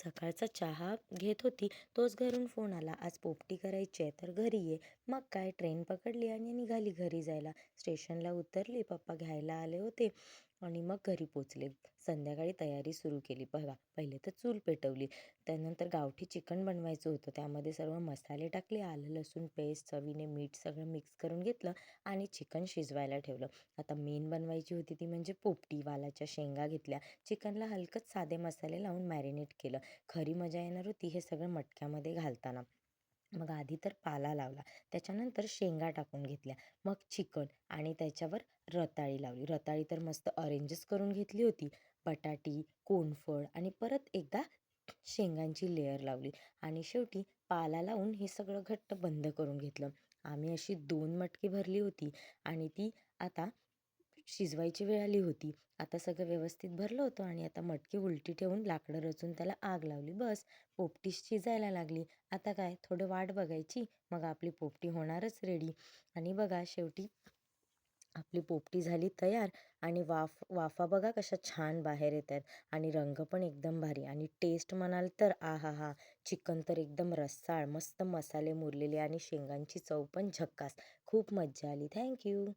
सकाळचा चहा घेत होती. तोच घरून फोन आला. आज पोपटी करायची आहे तर घरी ये. मग काय? ट्रेन पकडली आणि निघाली घरी जायला. स्टेशनला उतरली. पप्पा घ्यायला आले होते. आणि मग घरी पोचले संध्याकाळी तयारी सुरू केली. बघा पहिले तर चूल पेटवली. त्यानंतर गावठी चिकन बनवायचं होतं. त्यामध्ये सर्व मसाले टाकले आलं लसूण पेस्ट चवीने मीठ सगळं मिक्स करून घेतलं आणि चिकन शिजवायला ठेवलं. आता मेन बनवायची होती ती म्हणजे पोपटी वालाच्या शेंगा घेतल्या. चिकनला हलकंच साधे मसाले लावून मॅरिनेट केलं. खरी मजा येणार होती हे सगळं मटक्यामध्ये घालताना. मग आधी तर पाला लावला. त्याच्यानंतर शेंगा टाकून घेतल्या. मग चिकन आणि त्याच्यावर रताळी लावली. रताळी तर मस्त अरेंजच करून घेतली होती बटाटी कोनफळ आणि परत एकदा शेंगांची लेअर लावली आणि शेवटी पाला लावून हे सगळं घट्ट बंद करून घेतलं. आम्ही अशी दोन मटकी भरली होती आणि ती आता शिजवायची वेळ आली होती. आता सगळं व्यवस्थित भरलं होतं आणि आता मटकी उलटी ठेवून लाकडं रचून त्याला आग लावली. बस पोपटी शिजायला लागली. आता काय थोडं वाट बघायची. मग आपली पोपटी होणारच रेडी आणि बघा शेवटी आपली पोपटी झाली तयार आणि वाफ वाफा बघा कशा छान बाहेर येत आहेत आणि रंग पण एकदम भारी आणि टेस्ट म्हणाल तर आ हा हा चिकन तर एकदम रस्साळ मस्त मसाले मुरलेले आणि शेंगांची चव पण झक्कास. खूप मज्जा आली. थँक्यू